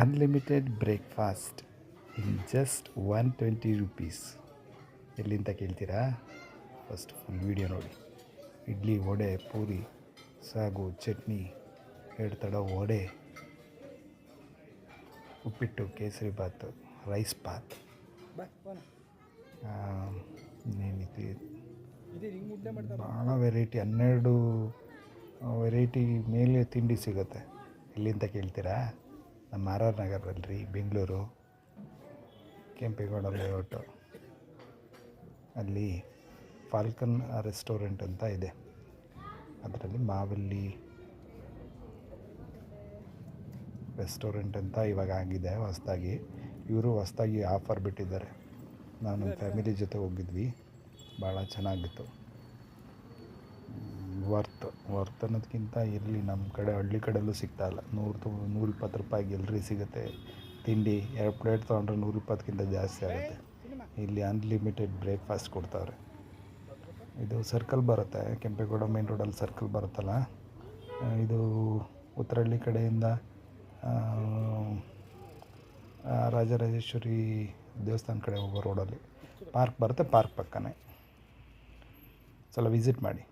Unlimited breakfast in just one twenty rupees ಎಲ್ಲಿಂದ ಕೇಳ್ತೀರಾ? First full video ನೋಡಿ. ಇಡ್ಲಿ ವಡೆ ಪೂರಿ ಸಾಗು ಚಟ್ನಿ ಎರಡು ತಡ ವಡೆ ಉಪ್ಪಿಟ್ಟು ಕೇಸರಿ ಬಾತು ರೈಸ್ ಬಾತ್ ಇನ್ನೇನಿದೆ? ಭಾಳ ವೆರೈಟಿ ಹನ್ನೆರಡು ವೆರೈಟಿ ಮೇಲೆ ತಿಂಡಿ ಸಿಗುತ್ತೆ. ಎಲ್ಲಿಂದ ಕೇಳ್ತೀರಾ? ನಮ್ಮ ಆರ್ ಆರ್ ನಗರದಲ್ಲಿ ಬೆಂಗಳೂರು, ಕೆಂಪೇಗೌಡ ಲೇಔಟು ಅಲ್ಲಿ ಫಾಲ್ಕನ್ ರೆಸ್ಟೋರೆಂಟ್ ಅಂತ ಇದೆ. ಅದರಲ್ಲಿ ಮಾವಲ್ಲಿ ರೆಸ್ಟೋರೆಂಟ್ ಅಂತ ಇವಾಗ ಆಗಿದೆ, ಹೊಸ್ದಾಗಿ. ಇವರು ಹೊಸ್ದಾಗಿ ಆಫರ್ ಬಿಟ್ಟಿದ್ದಾರೆ. ನಾನು ಫ್ಯಾಮಿಲಿ ಜೊತೆ ಹೋಗಿದ್ವಿ. ಭಾಳ ಚೆನ್ನಾಗಿತ್ತು. ವರ್ತ್ ವರ್ತ್ ಅನ್ನೋದಕ್ಕಿಂತ ಇರಲಿ ನಮ್ಮ ಕಡೆ ಹಳ್ಳಿ ಕಡೆಯಲ್ಲೂ ಸಿಗ್ತಾ ಇಲ್ಲ. ನೂರು ತು, ನೂರಿಪ್ಪತ್ತು ರೂಪಾಯಿಗೆ ಎಲ್ರಿಗೆ ಸಿಗುತ್ತೆ. ತಿಂಡಿ, ಎರಡು ಪ್ಲೇಟ್ ತೊಗೊಂಡ್ರೆ ನೂರಿಪ್ಪತ್ತಕ್ಕಿಂತ ಜಾಸ್ತಿ ಆಗುತ್ತೆ. ಇಲ್ಲಿ ಅನ್ಲಿಮಿಟೆಡ್ ಬ್ರೇಕ್ಫಾಸ್ಟ್ ಕೊಡ್ತಾವ್ರೆ ಇದು ಸರ್ಕಲ್ ಬರುತ್ತೆ, ಕೆಂಪೇಗೌಡ ಮೇನ್ ರೋಡಲ್ಲಿ ಸರ್ಕಲ್ ಬರುತ್ತಲ್ಲ? ಇದು ಉತ್ತರಹಳ್ಳಿ ಕಡೆಯಿಂದ ರಾಜರಾಜೇಶ್ವರಿ ದೇವಸ್ಥಾನ ಕಡೆ ಹೋಗೋ ರೋಡಲ್ಲಿ ಪಾರ್ಕ್ ಬರುತ್ತೆ ಪಾರ್ಕ್ ಪಕ್ಕನೇ. ಸಲ ವಿಸಿಟ್ ಮಾಡಿ.